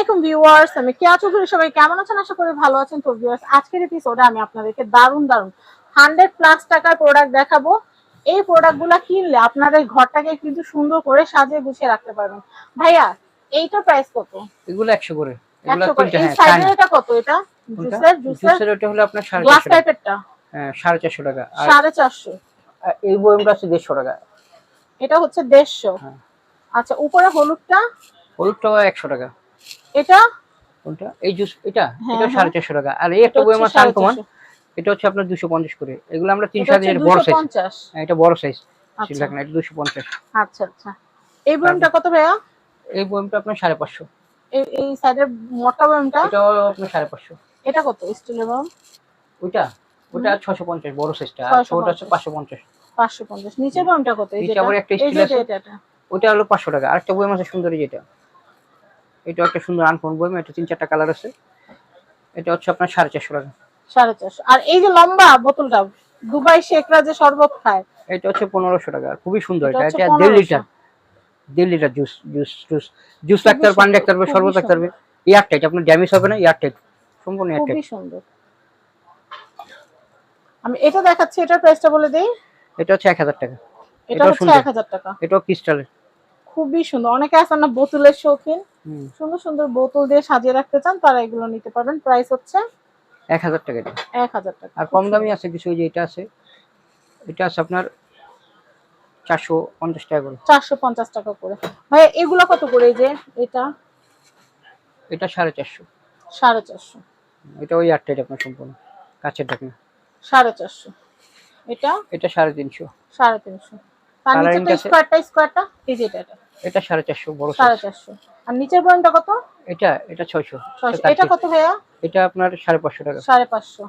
আলাইকুম ভিউয়ার্স আমি কেয়া চৌধুরী সবাই কেমন আছেন? আশা করি ভালো আছেন। তো ভিউয়ার্স আজকের এপিসোডে আমি আপনাদেরকে দারুণ দারুণ হান্ড্রেড প্লাস টাকার প্রোডাক্ট দেখাবো। এই প্রোডাক্টগুলো কিনলে আপনাদের ঘরটাকে কিন্তু সুন্দর করে সাজিয়ে গুছিয়ে রাখতে পারবেন। ভাইয়া এইটার প্রাইস কত? এগুলো একশো করে। এগুলো একশো করে। তিনটা এই হ্যাঁ এটা কত এটা? জুসের জুসের জুসের হলো আপনার গ্লাস টাইপেরটা হ্যাঁ টাকা। আর আর এই বয়মটা আছে টাকা। এটা হচ্ছে দেড়শো। হ্যাঁ। আচ্ছা উপরে হলুদটা? হলুদটাও একশো টাকা। এটা? কোনটা? এই জুস এটা? হ্যাঁ, এটা হ্যাঁ। সাড়ে চারশো টাকা। আর এই একটা এটা বয়ম আছে আনকমন 450 এটা হচ্ছে আপনার দুশো পঞ্চাশ করে। এগুলো আমরা তিনশো এটা হাজার বড় সাইজ এটা বড় সাইজ আচ্ছা। দেখেন এটা দুশো পঞ্চাশ। আচ্ছা আচ্ছা। এই বয়মটা কত ভাইয়া? এই বয়মটা আপনার সাড়ে পাঁচশো। এই এই সাইডের মোটা বয়মটা এটাও আপনার সাড়ে পাঁচশো। এটা কত স্টিলের বয়ম ওইটা? ওটা ছশো পঞ্চাশ বড় সাইজটা আর ছোটটা হচ্ছে পাঁচশো পঞ্চাশ। পাঁচশো পঞ্চাশ। নিচের বয়মটা কত? এই নিচে আবার একটা যে আছে। এটা এটা। ওইটা হলো পাঁচশো টাকা। আরেকটা বইম আছে সুন্দরী যেটা। এটা একটা সুন্দর আনকমন বইম এটা তিন চারটা কালার আছে। এটা হচ্ছে আপনার সাড়ে চারশো টাকা। সাড়ে চারশো। আর এই যে লম্বা বোতলটা দুবাই শেখরা যে শরবত খায়। এটা হচ্ছে পনেরোশো টাকা খুবই সুন্দর এটা এটা দেড় 1500 লিটার দেড় litre juice juice juice juice রাখতে পারবে পানি রাখতে পারবে খুবই শরবত রাখতে পারবে। এয়ার টাইট আপনার ড্যামেজ হবে না এয়ার টাইট সম্পূর্ণ এয়ার খুবই টাইট সুন্দর। আমি এটা দেখাচ্ছি এটার প্রাইসটা বলে দেই। এটা হচ্ছে এক হাজার টাকা। এটা হচ্ছে সুন্দর। এক হাজার টাকা। এটাও ক্রিস্টালের খুবই সুন্দর। অনেকে আছে না বোতলের শৌখিন সুন্দর সুন্দর বোতল দিয়ে সাজিয়ে রাখতে চান তারা এগুলো নিতে পারবেন। প্রাইস হচ্ছে এক হাজার টাকা এক হাজার টাকা। আর কম দামি আছে কিছু ওই যে এটা আছে। এটা আছে আপনার চারশো পঞ্চাশ টাকা করে। চারশো পঞ্চাশ টাকা করে। ভাই এগুলো কত করে এই যে? এটা এটা সাড়ে চারশো। সাড়ে চারশো। এটা ওই টাইট আপনার সম্পূর্ণ কাছের ঢাকনা। সাড়ে চারশো। এটা এটা সাড়ে তিনশো। সাড়ে তিনশো। তার নিচে স্কোয়ারটা স্কোয়ারটা এই যে এটা। এটা এটা সাড়ে চারশো বড় সাড়ে size। চারশো। আর নিচের বয়নটা কত? এটা এটা ছয়শো ছয়শো। এটা কত ভাইয়া? এটা আপনার সাড়ে পাঁচশো টাকা। সাড়ে পাঁচশো।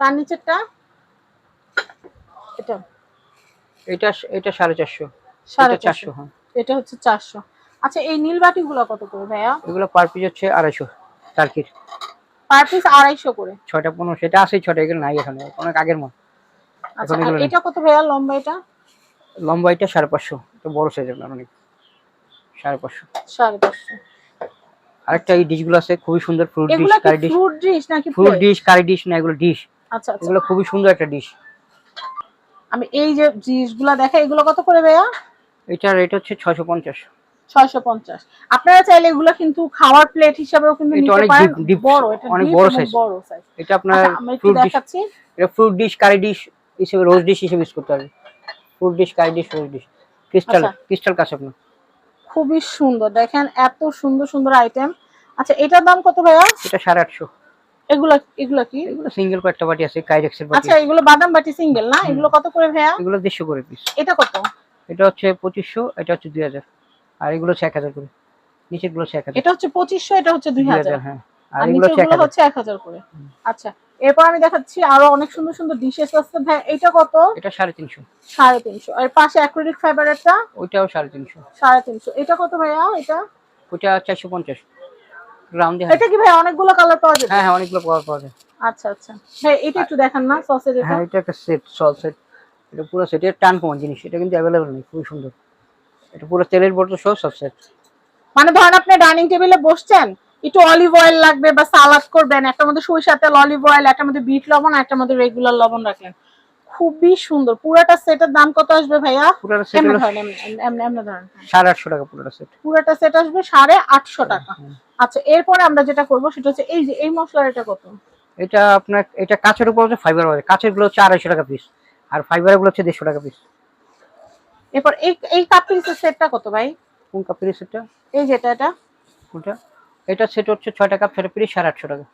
তার নিচেরটা? এটা। এটা এটা সাড়ে চারশো। সাড়ে এটা চারশো হ্যাঁ। এটা হচ্ছে চারশো। আচ্ছা এই নীল বাটিগুলো কত করে ভাইয়া? এগুলো পার পিস হচ্ছে আড়াইশো টার্কির। পার পিস আড়াইশো করে? ছয়টা পনেরো সেটা আছে ছয়টা এগুলো নাই এখানে অনেক আগের মাল আচ্ছা। এটা কত ভাইয়া লম্বা এটা? লম্বা এটা সাড়ে পাঁচশো এটা বড় সাইজ আপনার অনেক সাড়ে পাঁচশো। সাড়ে পাঁচশো। আরেকটা এই ডিশগুলো আছে খুবই সুন্দর fruit dish curry dish fruit dish নাকি ফ্রুট ডিশ কারি ডিশ না এগুলো ডিশ আচ্ছা আচ্ছা। এগুলো খুবই সুন্দর একটা ডিশ আমি এই যে ডিশগুলো দেখা এগুলো কত করে ভাইয়া? এটার রেট হচ্ছে ছয়শো পঞ্চাশ। ছয়শো পঞ্চাশ। আপনারা চাইলে এগুলো কিন্তু খাওয়ার প্লেট হিসাবেও কিন্তু নিতে পারেন। বড় এটা অনেক বড় size। বড় সাইজ এটা আপনার আচ্ছা ফ্রুট ডিশ দেখাচ্ছি। এটা ফ্রুট ডিশ কারি ডিশ হিসেবে রোজ ডিশ হিসেবে ইউজ করতে হবে। Fruit dish curry dish rose dish crystal. Crystal কাছে আপনার। খুবই সুন্দর। দেখেন এত সুন্দর সুন্দর আইটেম আচ্ছা এটার দাম কত ভাইয়া? এটা সাড়ে আটশো। এগুলো এগুলো কি? এগুলো সিঙ্গেল কয়েকটা বাটি আছে কাইরেক্সের বাটি আচ্ছা এগুলো বাদাম বাটি সিঙ্গেল না? এগুলো কত করে ভাইয়া? এগুলো দেড়শো করে পিস এটা কত? এটা হচ্ছে পঁচিশশো এটা হচ্ছে দুই হাজার। আর এগুলো হচ্ছে এক হাজার করে। নিচেরগুলো হচ্ছে এক হাজার। এটা হচ্ছে পঁচিশশো এটা হচ্ছে দুই দুই হাজার হাজার হ্যাঁ। আর এগুলো হচ্ছে এক হাজার। হচ্ছে এক হাজার করে। আচ্ছা। এরপর আমি দেখাচ্ছি আরও অনেক সুন্দর সুন্দর ডিশেস আছে। ভাই এটা কত? এটা সাড়ে তিনশো। সাড়ে তিনশো। আর পাশে অ্যাক্রিলিক ফাইবারেরটা ওইটাও সাড়ে তিনশো। সাড়ে তিনশো। এটা কত ভাইয়া এটা? ওইটা চারশো পঞ্চাশ। রাউন্ডে এটা কি ভাই অনেকগুলো কালার পাওয়া যাবে? হ্যাঁ হ্যাঁ অনেকগুলো পাওয়া পাওয়া যায় আচ্ছা আচ্ছা। ভাই এটা একটু দেখান না এটা? হ্যাঁ এটা একটা সেট এটা পুরো সেট এটা টান কমান জিনিস। এটা কিন্তু অ্যাভেলেবল নেই খুবই সুন্দর। এটা পুরো তেলের সেট মানে ধরেন আপনি ডাইনিং টেবিলে বসছেন একটু অলিভ অয়েল লাগবে বা সালাদ করবেন একটার মধ্যে সরিষা তেল অলিভ অয়েল একটার মধ্যে বিট লবণ আর একটার মধ্যে রেগুলার লবণ রাখলেন। খুবই সুন্দর। পুরাটা সেটের দাম কত আসবে ভাইয়া। সাড়ে আটশো টাকা পুরোটা সেট পুরাটা সেট আসবে সাড়ে আটশো টাকা। আচ্ছা এরপরে আমরা যেটা করব সেটা হচ্ছে এই যে এই মশলার এটা কত? এটা আপনার এটা কাঁচের উপর হচ্ছে ফাইবার হবে কাঁচেরগুলো হচ্ছে আড়াইশো টাকা পিস আর ফাইবারেরগুলো হচ্ছে দেড়শো টাকা পিস এরপর এই এই কাপ পিসের সেটটা কত ভাই? কোন কাপের সেটটা এই যেটা এটা। কোনটা? এটা সেট হচ্ছে ছয়টা টাকা ছয়টা পিস সাড়ে আটশো টাকা।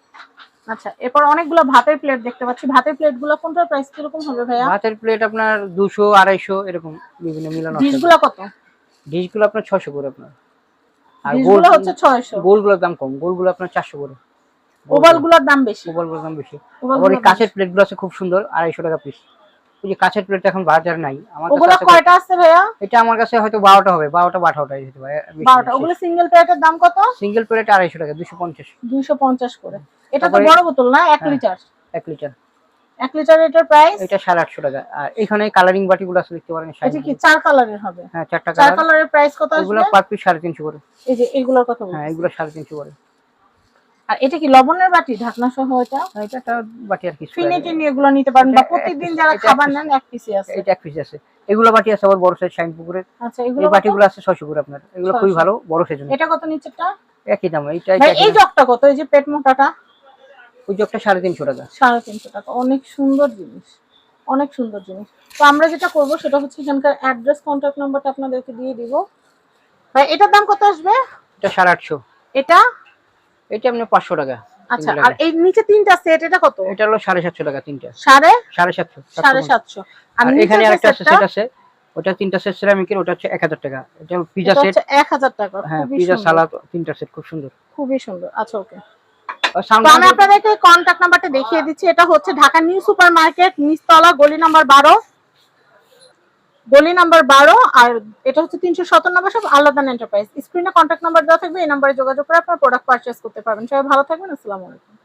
আচ্ছা এরপর অনেকগুলো ভাতের প্লেট দেখতে পাচ্ছি। ভাতের প্লেটগুলো কোনটার প্রাইস কীরকম হবে ভাইয়া? ভাতের প্লেট আপনার দুশো আড়াইশো এরকম বিভিন্ন মিলানো আছে ডিশগুলো কত? ডিশগুলো আপনার ছশো করে আপনার। আর গোল হচ্ছে ছয়শো। গোলগুলোর দাম কম। গোলগুলো আপনার চারশো করে। ওভালগুলোর দাম বেশি। গোলগুলোর দাম বেশি। ওভাল কাঁচের প্লেটগুলো আছে খুব সুন্দর আড়াইশো টাকা পিস ওই যে কাঁচের প্লেট এখন বাজার নাই। আমার ওগুলো কয়টা আছে ভাইয়া? এটা আমার কাছে হয়তো বারোটা হবে বারোটা পারে ওগুলো সিঙ্গেল প্লেটের দাম কত? সিঙ্গেল প্লেট আড়াইশো টাকা দুশো পঞ্চাশ। দুইশো পঞ্চাশ করে। এটা তো বড় বোতল না? এক হ্যাঁ। লিটার? এক লিটার। এক লিটার এটার প্রাইস এটা সাড়ে আটশো টাকা। আর এখানে কালারিং বাটিগুলো আছে দেখতে পারেন এটা কি চার কালারের হবে? হ্যাঁ চারটা চার কালারের প্রাইস কত এগুলো পার পিস সাড়ে তিনশো করে। এই যে এগুলোর কথা বলছি। হ্যাঁ এগুলো সাড়ে তিনশো করে। আর এটা কি লবণের বাটি ঢাকনা সহ এটা? এটা একটা বাটি আর কিছু ফিনে টিনে এগুলো নিতে পারেন বা প্রতিদিন যারা খাবার নেন এক পিসি আছে। এটা এক পিস আছে। এগুলো বাটি আছে আবার বড় সাইজ আচ্ছা এগুলো বাটিগুলো আছে ছয়শো করে আপনার। এগুলো খুবই ভালো বড় সাইজ এটা কত নিচেরটা? একই দাম এটা এই জগটা কত? এই যে পেট মোটাটা? ওই জগটা সাড়ে তিনশো টাকা। সাড়ে তিনশো টাকা। অনেক সুন্দর জিনিস। অনেক সুন্দর জিনিস। তো আমরা যেটা করব সেটা হচ্ছে এখানকার অ্যাড্রেস কন্ট্যাক্ট নাম্বারটা আপনাদেরকে দিয়ে দিব। ভাই এটার দাম কত আসবে? এটা সাড়ে আটশো। এটা এটা আপনার পাঁচশো টাকা। আচ্ছা আর এই নিচে তিনটা সেট এটা কত? এটা হলো সাড়ে সাতশো টাকা তিনটা। সাড়ে? সাড়ে সাতশো সাড়ে সাতশো। আর আর এখানে আরেকটা সেট আছে ওটা তিনটা সেট সিরামিকের ওটা হচ্ছে এক হাজার টাকা। এটা পিজা সেট টাকা। হ্যাঁ পিজা সালাদ তিনটা সেট খুব সুন্দর। খুবই সুন্দর। আচ্ছা ওকে আমি আপনাদেরকে কন্ট্যাক্ট নাম্বারটা দেখিয়ে দিচ্ছি। এটা হচ্ছে ঢাকা নিউ সুপার মার্কেট নিচতলা গলি নাম্বার বারো। গলি নাম্বার বারো, আর এটা হচ্ছে তিনশো সতেরো নম্বর সব আলাদা এন্টারপ্রাইজ স্ক্রিনে কন্ট্যাক্ট নাম্বার দেওয়া থাকবে, এই নাম্বারে যোগাযোগ করে আপনার প্রোডাক্ট পারচেস করতে পারবেন। সবাই ভালো থাকবেন, আসসালামু আলাইকুম।